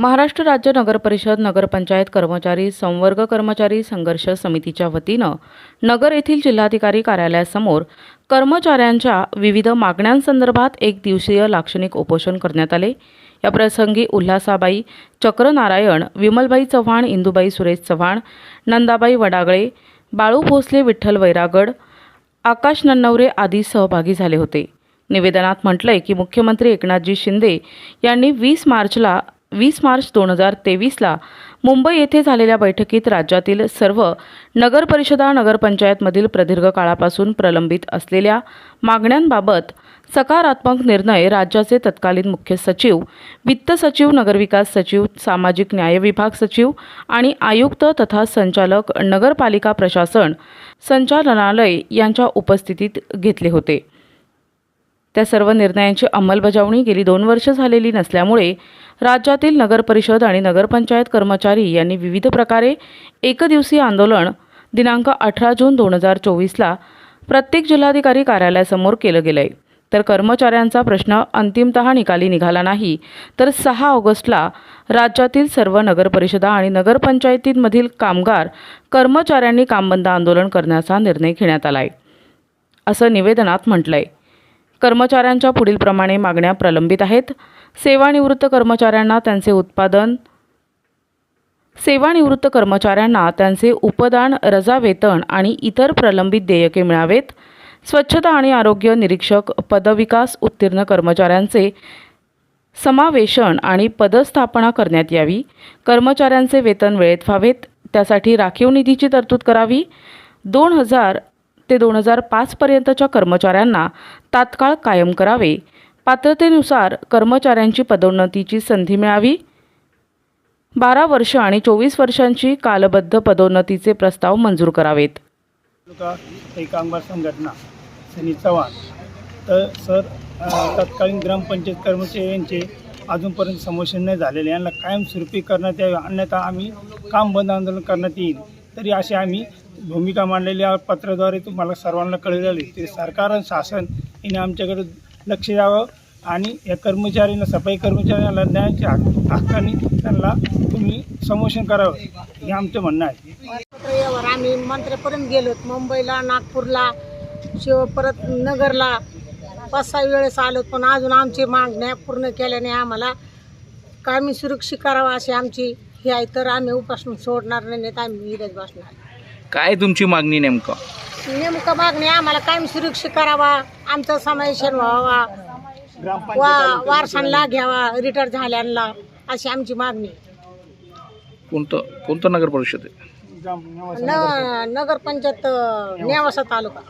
महाराष्ट्र राज्य नगरपरिषद नगरपंचायत कर्मचारी संवर्ग कर्मचारी संघर्ष समितीच्या वतीनं नगर येथील जिल्हाधिकारी कार्यालयासमोर कर्मचाऱ्यांच्या विविध मागण्यांसंदर्भात एक दिवसीय लाक्षणिक उपोषण करण्यात आले. या प्रसंगी उल्हासाबाई चक्रनारायण विमलबाई चव्हाण इंदुबाई सुरेश चव्हाण नंदाबाई वडागळे बाळू भोसले विठ्ठल वैरागड आकाश नन्नवरे आदी सहभागी झाले होते. निवेदनात म्हटलंय की मुख्यमंत्री एकनाथजी शिंदे यांनी वीस मार्चला वीस मार्च दोन हजार तेवीसला मुंबई येथे झालेल्या बैठकीत राज्यातील सर्व नगरपरिषदा नगरपंचायतमधील प्रदीर्घ काळापासून प्रलंबित असलेल्या मागण्यांबाबत सकारात्मक निर्णय राज्याचे तत्कालीन मुख्य सचिव वित्त सचिव नगरविकास सचिव सामाजिक न्याय विभाग सचिव आणि आयुक्त तथा संचालक नगरपालिका प्रशासन संचालनालय यांच्या उपस्थितीत घेतले होते. त्या सर्व निर्णयांची अंमलबजावणी गेली दोन वर्ष झालेली नसल्यामुळे राज्यातील नगरपरिषद आणि नगरपंचायत कर्मचारी यांनी विविध प्रकारे एकदिवसीय आंदोलन दिनांक अठरा जून दोन हजार चोवीसला प्रत्येक जिल्हाधिकारी कार्यालयासमोर केलं गेलं आहे तर कर्मचाऱ्यांचा प्रश्न अंतिमतः निकाली निघाला नाही तर सहा ऑगस्टला राज्यातील सर्व नगरपरिषदा आणि नगरपंचायतींमधील कामगार कर्मचाऱ्यांनी कामबंद आंदोलन करण्याचा निर्णय घेण्यात आला आहे असं निवेदनात म्हटलं आहे कर्मचाऱ्यांच्या पुढीलप्रमाणे मागण्या प्रलंबित आहेत. सेवानिवृत्त कर्मचाऱ्यांना त्यांचे उत्पादन सेवानिवृत्त कर्मचाऱ्यांना त्यांचे उपदान रजा वेतन आणि इतर प्रलंबित देयके मिळावेत. स्वच्छता आणि आरोग्य निरीक्षक पदविकास उत्तीर्ण कर्मचाऱ्यांचे समावेशन आणि पदस्थापना करण्यात यावी. कर्मचाऱ्यांचे वेतन वेळेत व्हावेत. त्यासाठी राखीव निधीची तरतूद करावी. दोन हजार ते दोन हजार पाचपर्यंतच्या कर्मचाऱ्यांना तात्काळ कायम करावे. पात्रतेनुसार कर्मचाऱ्यांची पदोन्नतीची संधी मिळावी. बारा वर्ष आणि चोवीस वर्षांची कालबद्ध पदोन्नतीचे प्रस्ताव मंजूर करावेत. कामगार संघटना सनी चव्हाण. तर सर तत्कालीन ग्रामपंचायत कर्मचारी यांचे अजूनपर्यंत समोशन नाही झालेले. यांना कायमस्वरूपी करण्यात यावे अन्यथा आम्ही काम बंद आंदोलन करण्यात येईल. तरी असे आम्ही भूमिका मांडलेल्या पत्राद्वारे तुम्हाला सर्वांना कळलेली. ते सरकार आणि शासन याने आमच्याकडे लक्ष द्यावं आणि या कर्मचाऱ्यांना सफाई कर्मचाऱ्यांना न्यायाच्या हक्क हक्काने त्यांना तुम्ही समोशन करावं. हे आमचं म्हणणं आहे. आम्ही मंत्र्यापर्यंत गेलो. मुंबईला नागपूरला शिव परत नगरला पाच सहा वेळेस आलो पण अजून आमची मागण्या पूर्ण केल्याने आम्हाला कामी सुरक्षित करावं अशी आमची हे आहे. तर आम्ही उपासून सोडणार नाही तर आम्ही विरज बसणार. काय तुमची मागणी नेमकं? नेमकं मागणी आम्हाला कायम सुरक्षित करावा आमचं समावेशन व्हावा वा वारसांना घ्यावा रिटायर झाल्यांना अशी आमची मागणी. कोणतं कोणतं नगर परिषद आहे? न नगरपंचायत नेवासा तालुका.